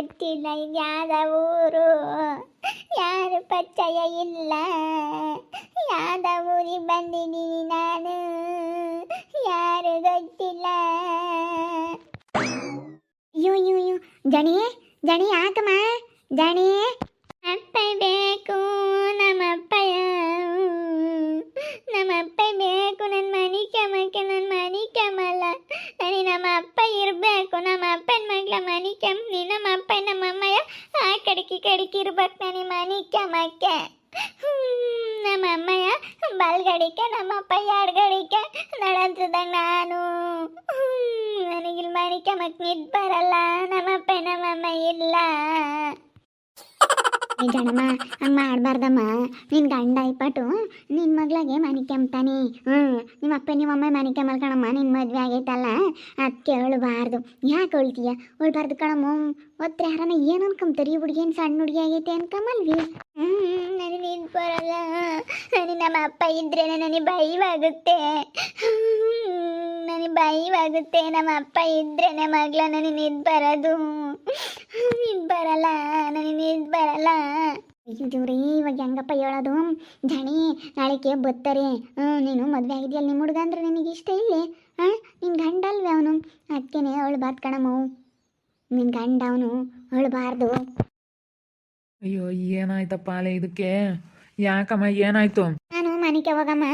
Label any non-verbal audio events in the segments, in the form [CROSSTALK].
ಗೊತ್ತಿಲ್ಲ ಯಾವ ಊರು ಯಾರು ಪರಿಚಯ ಇಲ್ಲ ಯಾವ್ದ ಊರಿಗೆ ಬಂದಿದ್ದೀನಿ ನಾನು ಯಾರು ಗೊತ್ತಿಲ್ಲ ಯೋ ಯೋ ಯೋ ಜಣಿ ಜಣಿ ಯಾಕಮ್ಮ ಜಣಿ ಅಪ್ಪ ಬೇಕು ನಮ್ಮಪ್ಪ ನಮ್ಮಪ್ಪ ಬೇಕು ನನ್ನ ಮನೆ ಕೆಮ್ಮಕ್ಕೆ ನನ್ನ ಮನೆ ಕೆಮ್ಮಲ್ಲ ನನಗೆ ನಮ್ಮ ಅಪ್ಪ ಇರಬೇಕು ನಮ್ಮ ಅಪ್ಪನ ಮಗ್ಳ ಮನೆ ಕೆಮ್ಮಿ ನಮ್ಮ ಅಪ್ಪ ನಮ್ಮ ಅಮ್ಮಯ್ಯ ಆ ಕಡಿಕೆ ಕಡಿಕೆ ಇರ್ಬೇಕು ನನಗೆ ಮನೆ ಕೆಮ್ಮಕ್ಕೆ ನಮ್ಮ ಅಮ್ಮಯ್ಯ ಬಲ್ಗಡಿಕೆ ನಮ್ಮ ಅಪ್ಪ ಎಡ್ಗಡಿಕೆ ನಡಂತದಾಗ ನಾನು. ನನಗಿಲ್ಲಿ ಮಾಡಿಕ ನಿದ್ ಬರಲ್ಲ. ನಮ್ಮಪ್ಪ ನಮ್ಮಮ್ಮ ಇಲ್ಲ. ನಿಜನಮ್ಮ ಹಂಗೆ ಮಾಡಬಾರ್ದಮ್ಮ ನಿನ್ನ ಗಂಡ ಇಪ್ಪಟ್ಟು ನಿನ್ನ ಮಗ್ಳಿಗೆ ಮನೆ ಕೆಮ್ತಾನೆ. ಹ್ಞೂ ನಿಮ್ಮ ಅಪ್ಪ ನಿಮ್ಮ ಅಮ್ಮ ಮನೆ ಕೆಮ್ಮಲ್ಕಣಮ್ಮ ನಿನ್ನ ಮದುವೆ ಆಗೈತಲ್ಲ. ಅದಕ್ಕೆ ಅಳಬಾರ್ದು ಯಾಕೆ ಅಳ್ತೀಯ ಅಳ್ಬಾರ್ದು ಕಣಮ್ಮ. ಒತ್ತರ ಯಾರನ್ನ ಏನು ಅನ್ಕೊಂತಾರೆ ಈ ಸಣ್ಣ ಹುಡುಗಿ ಆಗೈತೆ ಅನ್ಕೊಂಬಲ್ವಿ. ಹ್ಞೂ ನಿನ್ ಬರಲ್ಲ ನಮ್ಮ ಅಪ್ಪ ಇದ್ರೆ ನನಗೆ ಭಯವಾಗುತ್ತೆ. ನನಗೆ ಭಯವಾಗುತ್ತೆ. ನಮ್ಮ ಅಪ್ಪ ಇದ್ರೆ ಮಗಳ ನನಗೆ ನಿದ್ ಬರೋದು. ನಿದ್ ಬರಲ್ಲ ನನಗೆ ನಿದ್ ಬರಲ್ಲ. ಇವ್ರಿ ಇವಾಗ ಹೆಂಗಪ್ಪ ಹೇಳೋದು? ಜಣಿ, ನಾಳೆಗೆ ಬರ್ತಾರೆ ಹ್ಞೂ ನೀನು ಮದುವೆ ಆಗಿದೆಯಲ್ಲ ನಿಮ್ಮ ಹುಡುಗ ಅಂದ್ರೆ ನಿನಗೆ ಇಷ್ಟ ಇಲ್ಲಿ ಹಾಂ ನಿನ್ನ ಗಂಡ ಅಲ್ವೇ ಅವನು? ಅದಕ್ಕೇನೆ ಅಳ್ಬಾರ್ದು ಕಣಮ್ಮವು ನಿನ್ನ ಗಂಡ ಅವನು ಅಳ್ಬಾರ್ದು. ಅಯ್ಯೋ, ಏನಾಯ್ತಪ್ಪ ಅಲೆ ಇದಕ್ಕೆ? ಯಾಕಮ್ಮ, ಏನಾಯ್ತು? ನಾನು ಮನೆಗೆ ಹೋಗಮ್ಮ.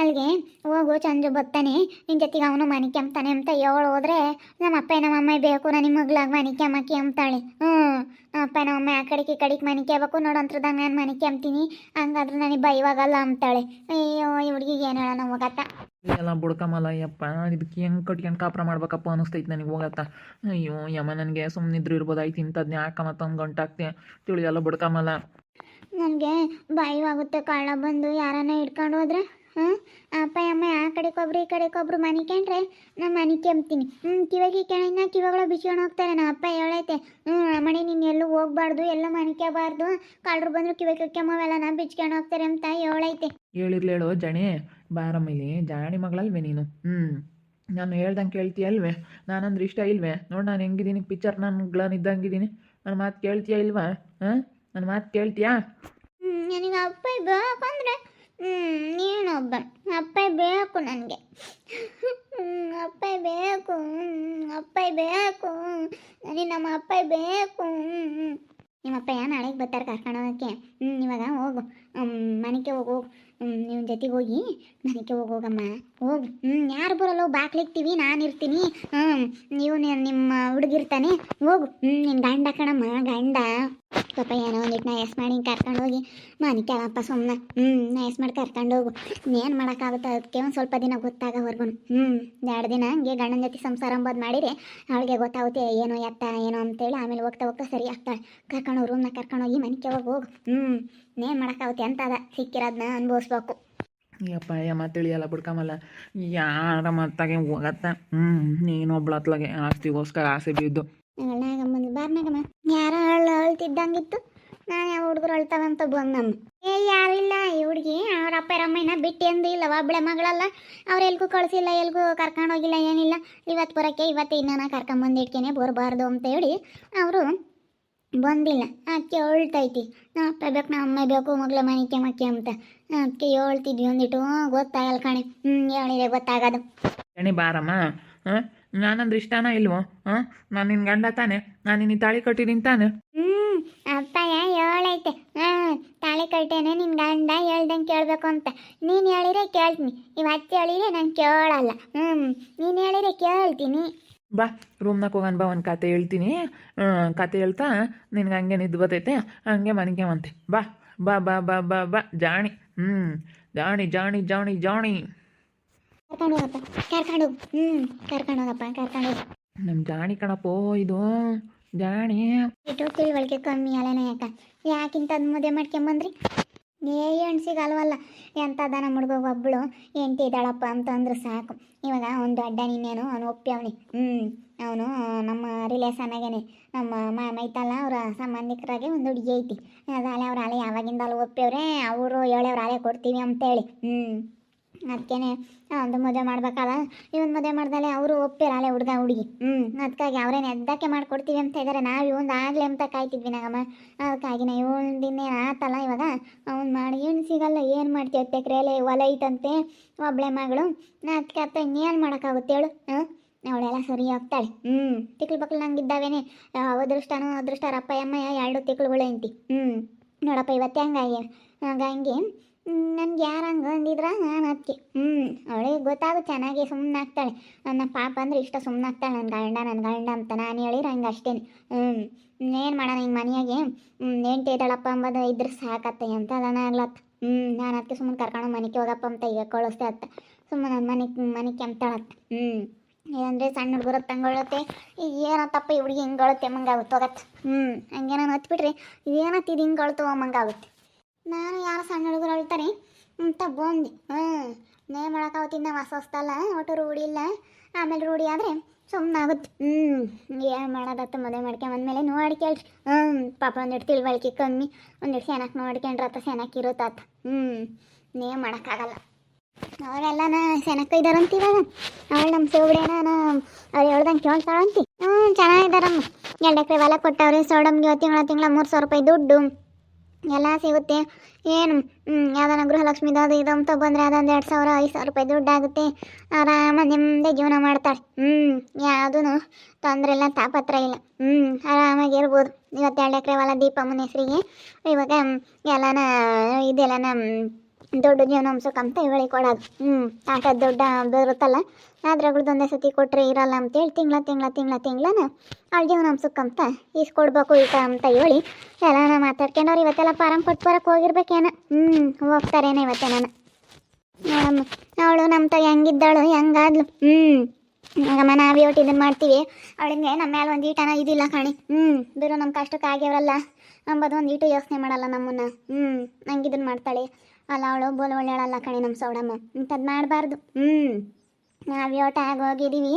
ಅಲ್ಲಿಗೆ ಹೋಗು, ಚಂದ್ರು ಬರ್ತಾನೆ. ನಿನ್ನ ಜೊತೆಗೆ ಅವನು ಮನೆ ಅಂತಾನೆ ಅಂತ ಹೇಳು ಹೋದ್ರೆ ನಮ್ಮ ಅಪ್ಪ ನಮ್ಮ ಅಮ್ಮ ಬೇಕು ನನ್ನ ಮಗ್ಲಾಗ ಮಾಣಿಕ್ಯ ಕೆಮ್ಮಕ್ಕೆ ಅಂತಾಳೆ. ಹ್ಞೂ, ನಮ್ಮ ಅಪ್ಪ ನಮ್ಮ ಅಮ್ಮ ಆ ಕಡೆಗೆ ಈ ಕಡೆಗೆ ಮನೆ ಕೆಬೇಕು ನೋಡಂತ್ರದಾಗ ನಾನು ಮನೆ ಅಂತೀನಿ. ಹಂಗಾದ್ರೆ ನನಗೆ ಬೈವಾಗಲ್ಲ ಅಂತಾಳೆ. ಅಯ್ಯೋ, ಈ ಹುಡುಗಿಗೆ ಏನು ಹೇಳೋಣ ಹೋಗತ್ತ. ಎಲ್ಲ ಬುಡ್ಕಮಲ್ಲ ಯಪ್ಪ ಇದಕ್ಕೆ ಹೆಂಗೆ ಕಟ್ಕೊಂಡು ಕಾಪ್ರ ಮಾಡ್ಬೇಕಪ್ಪ ಅನಿಸ್ತೈತೆ ನನಗೆ ಹೋಗತ್ತ. ಅಯ್ಯೋ ಯಮ್ಮ ನನಗೆ ಸುಮ್ಮನಿದ್ರು ಇರ್ಬೋದಾಯ್ತು ಇಂಥದ್ನ ಯಾಕಮ್ಮ ತಂದು ಗಂಟಾಗ್ತೆ ತಿಳಿಯಲ್ಲ ಬುಡ್ಕಮಲ್ಲ ನನಗೆ ಭಯವಾಗುತ್ತೆ ಕಳ್ಳ ಬಂದು ಯಾರನ್ನ ಹಿಡ್ಕೊಂಡು ಹೋದ್ರೆ ಹ್ಞೂ ಅಪ್ಪ ಅಮ್ಮ ಆ ಕಡೆಗೊಬ್ರು ಈ ಕಡೆಗೊಬ್ರು ಮನೆ ಕಂಡ್ರೆ ನಾನು ಮನೆ ಕೆಮ್ತೀನಿ. ಹ್ಞೂ ಕಿವಿಗೆ ಕೆಳಗಿನ ಕಿವಾಗಳು ಬಿಚ್ಕೊಂಡು ಹೋಗ್ತಾರೆ. ನಮ್ಮ ಅಪ್ಪ ಹೇಳೈತೆ ಹ್ಞೂ ಮನೆ ನೀನು ಎಲ್ಲೂ ಹೋಗ್ಬಾರ್ದು, ಎಲ್ಲ ಮನಿಕೆಬಾರ್ದು ಕಳ್ಳರು ಬಂದರು ಕಿವಾಗಿ ಕೆಮ್ಮವೆಲ್ಲ ನಾ ಬಿಚ್ಕೊಂಡು ಹೋಗ್ತಾರೆ ಅಂತ ಹೇಳೈತೆ. ಹೇಳಿರ್ಲೇಳು ಜಣೆ ಬಾರಮ್ಮಿಲಿ ಜಾಣಿ ಮಗಳಲ್ವೇ ನೀನು? ಹ್ಞೂ ನಾನು ಹೇಳ್ದಂಗೆ ಕೇಳ್ತೀಯ ಅಲ್ವೇ ನಾನಂದ್ರೆ ಇಷ್ಟ ಇಲ್ವೇ? ನೋಡಿ, ನಾನು ಹೆಂಗಿದ್ದೀನಿ ಪಿಕ್ಚರ್ ನಾನು ಇದ್ದಂಗಿದ್ದೀನಿ. ನನ್ನ ಮಾತು ಕೇಳ್ತೀಯ ಇಲ್ವಾ? ಹಾಂ? ನನ್ನ ಮಾತು ಕೇಳ್ತೀಯಾ? ನನಗೆ ಅಪ್ಪ ಬೇಕಂದ್ರೆ ಹ್ಞೂ ನೀನೊಬ್ಬ ಅಪ್ಪ ಬೇಕು ನನಗೆ. ಅಪ್ಪ ಬೇಕು ಅಪ್ಪ ಬೇಕು. ನನಗೆ ನಮ್ಮ ಅಪ್ಪ ಬೇಕು. ಹ್ಮ್. ನಿಮ್ಮ ಅಪ್ಪ ನಾಳೆಗೆ ಬರ್ತಾರೆ ಕರ್ಕೊಂಡು ಹೋಗೋಕ್ಕೆ ಹ್ಞೂ ಇವಾಗ ಹೋಗು. ಮನೆಗೆ ಹೋಗು ನಿಮ್ಮ ಜೊತೆಗೆ ಹೋಗಿ ಮನೆಗೆ ಹೋಗೋಗಮ್ಮ ಹೋಗು. ಹ್ಞೂ ಯಾರು ಬರಲ್ಲ ಬಾಕ್ಲಿಕ್ತೀವಿ ನಾನು ಇರ್ತೀನಿ. ಹ್ಞೂ ನೀವು ನಿಮ್ಮ ಹುಡುಗಿರ್ತಾನೆ ಹೋಗು. ಹ್ಞೂ ನಿನ್ನ ಗಂಡ ಕಣಮ್ಮ, ಗಂಡ. ಪಾಪ ಏನೋ ಒಂದಿಟ್ಟು ಎಸ್ ಮಾಡಿ ಕರ್ಕೊಂಡು ಹೋಗಿ. ಮನೆಗೆ ಅಪ್ಪ ಸುಮ್ಮನೆ ಹ್ಞೂ ನಯಸ್ ಮಾಡಿ ಕರ್ಕೊಂಡು ಹೋಗು. ಏನು ಮಾಡೋಕ್ಕಾಗುತ್ತೆ ಅದಕ್ಕೆ ಒಂದು ಸ್ವಲ್ಪ ದಿನ ಗೊತ್ತಾಗೋವರೆಗೂ ಹ್ಞೂ ಎರಡು ದಿನ ಹಂಗೆ ಗಂಡನ ಜೊತೆ ಸಂಸಾರ ಅಂಬೋದು ಮಾಡಿರಿ. ಅವಳಿಗೆ ಗೊತ್ತಾಗುತ್ತೆ ಏನೋ ಎತ್ತ, ಏನೋ ಅಂತೇಳಿ ಆಮೇಲೆ ಹೋಗ್ತಾ ಹೋಗ್ತಾ ಸರಿ ಆಗ್ತಾಳೆ. ಕರ್ಕೊಂಡು ರೂಮ್ನ ಕರ್ಕೊಂಡು ಹೋಗಿ ಮನೆಗೆ ಹೋಗಿ ಹೋಗು. ಹ್ಞೂ ಏನು ಮಾಡೋಕ್ಕಾಗುತ್ತೆ ಅಂತ ಅದ. ಸಿಕ್ಕಿರೋದನ್ನ ಅನುಭವಿಸ್ಬೇಕು. ಯಪ್ಪ, ಯಮ್ಮ, ತಿಳಿಯಲ್ಲ ಬಿಡ್ಕಮಲ್ಲ ಯಾರ ಮತ್ತಾಗೆ ಹೋಗತ್ತ. ಹ್ಞೂ ನೀನು ಒಬ್ಳತ್ಲಾಗೆ ಆಸ್ತಿಗೋಸ್ಕರ ಆಸೆ ಬಿದ್ದು ನಾಗಮ್ಮನ ಬಾರ್ನಾಗಮ್ಮ ಯಾರ ಅಳ್ಳು ಅಳ್ತಿದ್ದಂಗಿತ್ತು. ನಾನು ಯಾವ ಹುಡುಗರು ಅಳ್ತಾವಂತ ಬಂದಮ್ಮ. ಏ ಯಾರಿಲ್ಲ ಈ ಹುಡುಗಿ ಅವ್ರ ಅಪ್ಪ ಅಮ್ಮನ ಬಿಟ್ಟು ಎಂದು ಇಲ್ಲ. ಒಬ್ಬಳೆ ಮಗಳಲ್ಲ. ಅವ್ರು ಎಲ್ಗೂ ಕಳಿಸಿಲ್ಲ, ಎಲ್ಗೂ ಕರ್ಕೊಂಡು ಹೋಗಿಲ್ಲ, ಏನಿಲ್ಲ. ಇವತ್ತು ಬರೋಕ್ಕೆ ಇವತ್ತು ಇನ್ನೂ ಕರ್ಕೊಂಬಂದು ಇಟ್ಕೇನೆ ಬರಬಾರ್ದು ಅಂತ ಹೇಳಿ ಅವರು ಬಂದಿಲ್ಲ. ಅದಕ್ಕೆ ಅಳ್ತೈತಿ. ನಮ್ಮ ಅಪ್ಪ ಬೇಕು ನಮ್ಮ ಅಮ್ಮ ಬೇಕು, ಮಗಳ ಮನೆಗೆ ಮಕ್ಕೆ ಅಂತ. ಅದಕ್ಕೆ ಹೇಳ್ತಿದ್ವಿ ಒಂದಿಟ್ಟು ಗೊತ್ತಾಗಲ್ಲ ಕಣೆ. ಹ್ಞೂ ಹೇಳಿದೆ ಗೊತ್ತಾಗೋದು. ಬಾರಮ್ಮ ನಾನಂದ್ರೆ ಇಷ್ಟಾನ ಇಲ್ವೋ? ಹಾಂ? ನಾನು ನಿನ್ನ ಗಂಡ ತಾನೆ. ನಾನು ನಿನ್ನ ತಾಳಿ ಕಟ್ಟಿದ್ದೀನಿ ತಾನೆ. ಹ್ಮ್ ಅಪ್ಪಯ್ಯ ಹೇಳೈತೆ ಹಾ ತಾಳಿ ಕಟ್ಟೇನೆ ನಿನ್ ಗಂಡ ಹೇಳ್ದಂಗೆ ಕೇಳಬೇಕು ಅಂತ. ನೀನು ಹೇಳಿದ್ರೆ ಕೇಳ್ತೀನಿ. ಇವತ್ತು ಹೇಳಿದ್ರೆ ನಾನು ಕೇಳಲ್ಲ. ಹ್ಮ್ ನೀನು ಹೇಳಿದ್ರೆ ಕೇಳ್ತೀನಿ. ಬಾ ರೂಮ್ನಾಗ ಹೋಗನ್ ಬಾ ಒಂದು ಕತೆ ಹೇಳ್ತೀನಿ. ಕತೆ ಹೇಳ್ತಾ ನಿನ್ಗೆ ಹಂಗೆ ನಿದ್ದು ಬರ್ತೈತೆ. ಹಂಗೆ ಮನೆಗೆ ಮಂತೆ ಬಾ ಬಾ ಬಾ ಬಾ ಬಾ ಬಾ ಜಾಣಿ. ಹ್ಞೂ ಜಾಣಿ ಜಾಣಿ ಜಾಣಿ ಜಾಣಿ. ಕರ್ಕೊಂಡು ಹೋಗಪ್ಪ ಕರ್ಕೊಂಡು ಹೋಗು. ಹ್ಞೂ ಕರ್ಕೊಂಡು ಹೋಗಪ್ಪ ಕರ್ಕೊಂಡು ಹೋಗು. ನಮ್ಮ ಜಾಣಿ ಕಣಪ್ಪ ಇದು ಜಾಣಿ. ಇಟ್ಟು ತಿಳುವಳಿಕೆ ಕಮ್ಮಿ ಅಲ್ಲೇನ ಯಾಕ ಯಾಕಿಂತದ್ದು ಮದುವೆ ಮಾಡ್ಕೊಂಬಂದ್ರಿ? ಏ ಹೆಣ್ ಸಿಗಲ್ವಲ್ಲ ಎಂಥದ ನಮ್ಮ ಹುಡುಗ ಒಬ್ಬಳು ಎಂಟಿ ಇದ್ದಾಳಪ್ಪ ಅಂತಂದ್ರೆ ಸಾಕು. ಇವಾಗ ಒಂದು ಅಡ್ಡ ನಿನ್ನೇನು ಅವನು ಒಪ್ಪ್ಯವನಿ ಹ್ಞೂ ಅವನು ನಮ್ಮ ರಿಲೇಷನ್ ಆಗೇನೆ. ನಮ್ಮ ಮಾಮ ಐತಲ್ಲ ಅವರ ಸಂಬಂಧಿಕರಾಗೆ ಒಂದು ಹುಡುಗಿ ಐತಿ. ಅದಾಲೆ ಅವ್ರ ಅಲೆ ಯಾವಾಗಿಂದ ಅಲ್ಲಿ ಒಪ್ಪ್ಯವ್ರೆ ಅವರು ಹೇಳವ್ರ ಅಲೆ ಕೊಡ್ತೀವಿ ಅಂತೇಳಿ. ಹ್ಞೂ ಅದಕ್ಕೇನೆ ಒಂದು ಮದುವೆ ಮಾಡ್ಬೇಕಲ್ಲ? ಇವನ್ ಮದುವೆ ಮಾಡ್ದಲೆ ಅವರು ಒಪ್ಪಿರಲ್ಲ ಹುಡುಗ ಹುಡುಗಿ. ಹ್ಞೂ ಅದಕ್ಕಾಗಿ ಅವ್ರೇನು ಎದ್ದಕ್ಕೆ ಮಾಡ್ಕೊಡ್ತೀವಿ ಅಂತ ಇದ್ದಾರೆ ನಾವು ಇವನ್ ಆಗಲಿ ಅಂತ ಕಾಯ್ತಿದ್ವಿ ನಾಗಮ್ಮ. ಅದಕ್ಕಾಗಿ ನಾ ದಿನ ಆತಲ್ಲ ಇವಾಗ? ಅವ್ನು ಮಾಡಿ ಏನು ಸಿಗಲ್ಲ ಏನು ಮಾಡ್ತೀವಿ ಹತ್ತು ಒಲೆ ಹೊಲ ಐತಂತೆ ಒಬ್ಳೆ ಮಗಳು. ನಾ ಅದಕ್ಕೆ ಅತ್ತ ಇನ್ನೇನು ಮಾಡೋಕ್ಕಾಗುತ್ತೆ ಹೇಳು? ಹಾಂ? ಅವಳೆಲ್ಲ ಸರಿ ಹೋಗ್ತಾಳೆ ಹ್ಞೂ ತಿಕ್ಳು ಬಕ್ಳು ನಂಗಿದ್ದಾವೇನೆ ಅದೃಷ್ಟನೂ ಅದೃಷ್ಟ ರಪ್ಪ ಅಮ್ಮ ಎರಡು ತಿಕ್ಳುಗಳು ಅಂತಿ ಹ್ಞೂ ನೋಡಪ್ಪ ಇವತ್ತೇ ಹಂಗಾಗಿ ಹಂಗಾಗಿ ನನ್ಗೆ ಯಾರು ಹಂಗೆ ನಾನು ಅದಕ್ಕೆ ಹ್ಞೂ ಅವಳಿಗೆ ಗೊತ್ತಾಗು ಚೆನ್ನಾಗಿ ಸುಮ್ಮನೆ ಆಗ್ತಾಳೆ. ನನ್ನ ಪಾಪ ಅಂದ್ರೆ ಇಷ್ಟ ಸುಮ್ಮನೆ ಆಗ್ತಾಳೆ ನನ್ನ ಗಂಡ ನನ್ನ ಗಂಡ ಅಂತ ನಾನು ಹೇಳಿದ್ರೆ ಹಂಗೆ ಅಷ್ಟೇ ಹ್ಞೂ ಏನು ಮಾಡೋಣ ಹಿಂಗೆ ಮನೆಯಾಗೆ? ಹೆಂಡ್ತಿ ಇದ್ದಾಳಪ್ಪ ಅಂಬದು ಇದ್ರೆ ಸಾಕತ್ತೆ ಅಂತ ಅದನ್ನ ಆಗ್ಲತ್ತ ಹ್ಞೂ ನಾನು ಅದಕ್ಕೆ ಸುಮ್ಮನೆ ಕರ್ಕೊಂಡು ಮನೆಗೆ ಹೋಗಪ್ಪ ಅಂತ ಈಗ ಕಳಿಸ್ತೆ ಅತ್ತ. ಸುಮ್ಮನೆ ನನ್ನ ಮನೆ ಮನೆ ಕೆಮ್ತಾಳತ್ತ. ಹ್ಞೂ ಏನಂದ್ರೆ ಸಣ್ಣ ಹುಡುಗರ ತಂಗೊಳತ್ತೆ ಏನತ್ತಪ್ಪ ಈ ಹುಡುಗಿ ಅಳುತ್ತೆ ಮಂಗಾಗುತ್ತೆ ಹೋಗತ್ತೆ ಹ್ಞೂ ಹಂಗೆ ನಾನು ಹತ್ಬಿಟ್ರೆ ಏನತ್ತಿದು ಹಿಂಗೊಳ್ತು ಮಂಗಾಗುತ್ತೆ ನಾನು ಯಾರು ಸಣ್ಣ ಹುಡುಗರು ಅಳ್ತಾರೆ? ಅಂತ ಬಂದು. ಹ್ಞೂ ನೇ ಮಾಡೋಕ್ಕಾವತ್ತಿಂದ ಹೊಸ ಹೊಸ್ತಲ್ಲ ಒಟ್ಟು ರೂಢಿ ಇಲ್ಲ. ಆಮೇಲೆ ರೂಢಿ ಆದರೆ ಸುಮ್ಮನೆ ಆಗುತ್ತೆ ಹ್ಞೂ ಏನು ಮಾಡೋದತ್ತ ಮದುವೆ ನೋಡಿ ಕೇಳ್ರಿ ಹ್ಞೂ ಪಾಪ ಒಂದಿಟ್ಟು ತಿಳುವಳಿಕೆ ಕಮ್ಮಿ ಒಂದಿಟ್ಟು ಸೆನಕ್ಕೆ ನೋಡ್ಕೊಂಡ್ರತ್ತ ಸೆನಕ್ಕೆ ಇರುತ್ತಾತ. ಹ್ಞೂ ನೇ ಮಾಡೋಕ್ಕಾಗಲ್ಲ. ಅವರೆಲ್ಲನ ಸೆನಕ್ಕ ಇದಾರಂತ ಇವಾಗ. ಅವಳು ನಮ್ಮ ಶಿವಬಿಡೇನ ಅವ್ರು ಹೇಳ್ದಂಗೆ ಕೇಳ್ತಾಳಂತಿ. ಹ್ಞೂ ಚೆನ್ನಾಗಿದ್ದಾರಮ್ಮ. ಎರಡು ಎಕರೆ ಹೊಲ ಕೊಟ್ಟವ್ರಿ ಸೋಡಮ್ಗೆ ತಿಂಗಳ ತಿಂಗಳ ಮೂರು ಸಾವಿರ ರೂಪಾಯಿ ದುಡ್ಡು. ಎಲ್ಲ ಸಿಗುತ್ತೆ. ಏನು ಯಾವ್ದಾನ ಗೃಹಲಕ್ಷ್ಮಿದು ಅದು ಇದು ಅಂತ ಬಂದರೆ ಅದೊಂದು ಎರಡು ಸಾವಿರ, ಐದು ಸಾವಿರ ರೂಪಾಯಿ ದುಡ್ಡು ಆಗುತ್ತೆ ಆರಾಮ ನೆಮ್ಮದಿ ಜೀವನ ಮಾಡ್ತಾಳೆ. ಹ್ಞೂ ಯಾವುದೂ ತೊಂದರೆ ಇಲ್ಲ, ತಾಪತ್ರ ಇಲ್ಲ. ಹ್ಞೂ ಆರಾಮಾಗಿ ಇರ್ಬೋದು. ಇವತ್ತು ಎರಡು ಎಕರೆ ಹೊಲ ದೀಪಮ್ಮನ ಹೆಸರಿಗೆ. ಇವಾಗ ಎಲ್ಲನ, ಇದೆಲ್ಲನ ದೊಡ್ಡ ಜೀವನಾಂಶಕ್ಕಂತ ಇವಳಿಗೆ ಕೊಡೋದು. ಹ್ಞೂ ಆಟ ದೊಡ್ಡ ಬರುತ್ತಲ್ಲ ಒಂದೇ ಸತಿ ಕೊಟ್ಟರೆ ಇರಲ್ಲ ಅಂತೇಳಿ ತಿಂಗಳ ತಿಂಗಳ ತಿಂಗಳ ತಿಂಗಳನ ಅವ್ಳ ಜೀವನಾಂಶಕ್ಕಂತ ಇಸ್ಕೊಡ್ಬೇಕು ಈಗ ಅಂತ ಹೇಳಿ ಎಲ್ಲನ ಮಾತಾಡ್ಕೊಂಡವ್ರು ಇವತ್ತೆಲ್ಲ ಫಾರಂ ಕೊಟ್ಟು ಬರೋಕೆ ಹೋಗಿರ್ಬೇಕೇನ? ಹ್ಞೂ ಹೋಗ್ತಾರೇನ ಇವತ್ತೆ ನಾನು ಅವಳು ನಮ್ಮ ತಾಯಿ ಹೆಂಗಿದ್ದಾಳು, ಹೆಂಗಾದ್ಲು? ಹ್ಞೂ ಆಗಮ್ಮ ನಾವು ಒಟ್ಟು ಇದನ್ನು ಮಾಡ್ತೀವಿ. ಅವಳಿಗೆ ನಮ್ಮ ಮೇಲೆ ಒಂದು ಈಟನ ಇದಿಲ್ಲ ಕಾಣಿ. ಹ್ಞೂ ಬಿರು ನಮ್ಮ ಕಷ್ಟಕ್ಕೆ ಆಗ್ಯಾವ್ರಲ್ಲ, ಅಂಬೋದು ಒಂದು ಈಟು ಯೋಚನೆ ಮಾಡಲ್ಲ ನಮ್ಮನ್ನು. ಹ್ಞೂ ನಂಗೆ ಇದನ್ನು ಮಾಡ್ತಾಳೆ. ಅಲ್ಲ ಅವಳು ಬೋಲ್ ಒಳ್ಳೆಯಳಲ್ಲ ಕಣೆ ನಮ್ಮ ಸೌಡಮ್ಮ. ಇಂಥದ್ದು ಮಾಡಬಾರ್ದು. ಹ್ಞೂ ನಾವು ಯೋಟ ಹೋಗಿದ್ದೀವಿ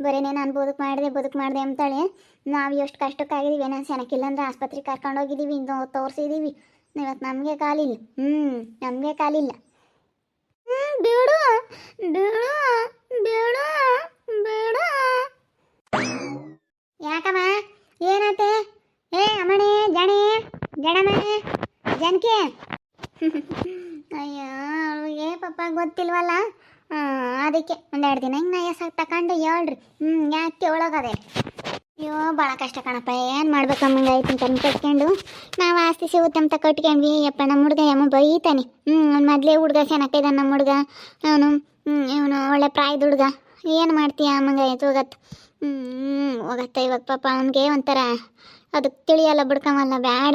ಬರೀನೇ ನಾನು ಬದುಕು ಮಾಡಿದೆ ಬದುಕು ಮಾಡಿದೆ ಅಂತಾಳೆ. ನಾವು ಎಷ್ಟು ಕಷ್ಟಕ್ಕಾಗಿದ್ದೀವಿ ಏನೋ ಸೆನಕ್ಕಿಲ್ಲ ಅಂದರೆ ಆಸ್ಪತ್ರೆಗೆ ಕರ್ಕೊಂಡು ಹೋಗಿದ್ದೀವಿ ಇಂದು ತೋರಿಸಿದ್ದೀವಿ ಇವತ್ತು ನಮಗೆ ಕಾಲಿಲ್ಲ. ಹ್ಞೂ ನಮಗೆ ಕಾಲಿಲ್ಲ. ಹ್ಞೂ ಬೇಡ. ಬೇಡ. ಬೇಡ. ಬೇಡ. ಯಾಕಮ್ಮ? ಏನಾತೆ ಏ ಅಮ್ಮಣೆ ಜಣೆ ಜಡಮ್ಮ ಜನಕೆ. [LAUGHS] ಪಪ್ಪ ಗೊತ್ತಿಲ್ವಲ್ಲ? ಅದಕ್ಕೆ ಒಂದೆರಡು ದಿನ ಹಿಂಗೆ ನಾ ಸಾಕು ತಗೊಂಡು ಹೇಳ್ರಿ. ಹ್ಞೂ ಯಾಕೆ ಒಳಗದೆ? ಅಯ್ಯೋ ಭಾಳ ಕಷ್ಟ ಕಣಪ್ಪ, ಏನು ಮಾಡ್ಬೇಕು ಅಮ್ಮಂಗೆ ಅಂತ ಕಟ್ಕೊಂಡು ನಾವು ಆಸ್ತಿ ಸಿಗುತ್ತೆ ಅಂತ ಕಟ್ಕೊಂಡ್ವಿ. ಯಪ್ಪ ನಮ್ಮ ಹುಡುಗ ಯಮ್ಮ ಬೈತಾನೆ. ಹ್ಞೂ ಅವ್ನು ಮೊದಲೇ ಹುಡುಗ ಚೆನ್ನಾಗಿದ್ದಾನೆ ನಮ್ಮ ಹುಡುಗ. ಅವನು ಅವನು ಇವನು ಒಳ್ಳೆ ಪ್ರಾಯದ ಹುಡುಗ. ಏನು ಮಾಡ್ತೀಯ ಅಮ್ಮಂಗೆ ಆಯ್ತು ಹೋಗತ್ತೆ ಹ್ಞೂ ಹೋಗತ್ತೆ ಇವಾಗ ಪಾಪ. ಅವನಿಗೆ ಒಂಥರ ಅದಕ್ಕೆ ತಿಳಿಯಲ್ಲ ಬಿಡ್ಕಮಲ್ಲ ಬೇಡ